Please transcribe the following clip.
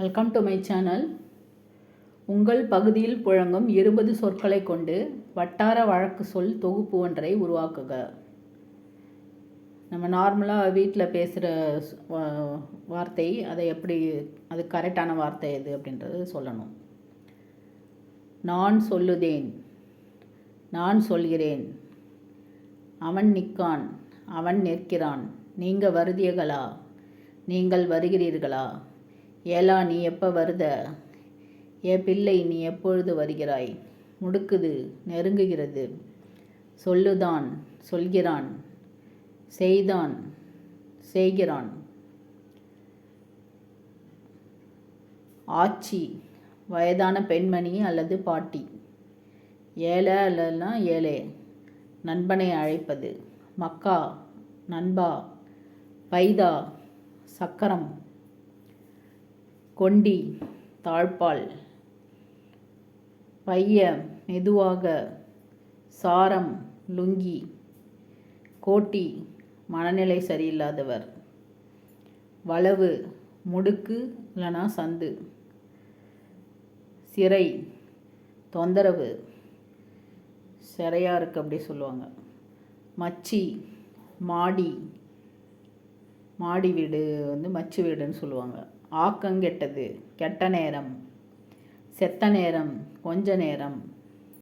Welcome to my channel உங்கள் பகுதியில் புழங்கும் இருபது சொற்களை கொண்டு வட்டார வழக்கு சொல் தொகுப்பு ஒன்றை உருவாக்குக. நம்ம நார்மலாக வீட்டில் பேசுகிற வார்த்தை அதை எப்படி அது கரெக்டான வார்த்தை எது அப்படின்றது சொல்லணும். நான் சொல்லுதேன் நான் சொல்கிறேன். அவன் நிற்கான் அவன் நிற்கிறான். நீங்கள் வருதியகளா? நீங்கள் வருகிறீர்களா? ஏலா நீ எப்போ வருத? ஏ பிள்ளை நீ எப்பொழுது வருகிறாய்? முடுக்குது நெருங்குகிறது. சொல்லுதான் சொல்கிறான். செய்தான் செய்கிறான். ஆச்சி வயதான பெண்மணி அல்லது பாட்டி? ஏழை அல்லனா ஏழை நண்பனை அழைப்பது. மக்கா நண்பா. பைதா சக்கரம். கொண்டி தாழ்பால் பைய மெதுவாக சாரம் லுங்கி கோட்டி மனநிலை சரியில்லாதவர். வளவு முடுக்கு இல்லைனா சந்து. சிறை தொந்தரவு சிறையாக இருக்குது அப்படி சொல்லுவாங்க. மச்சி மாடி மாடி வீடு வந்து மச்சு வீடுன்னு சொல்லுவாங்க. ஆக்கங்கெட்டது கெட்ட நேரம் செத்த நேரம் கொஞ்ச நேரம்.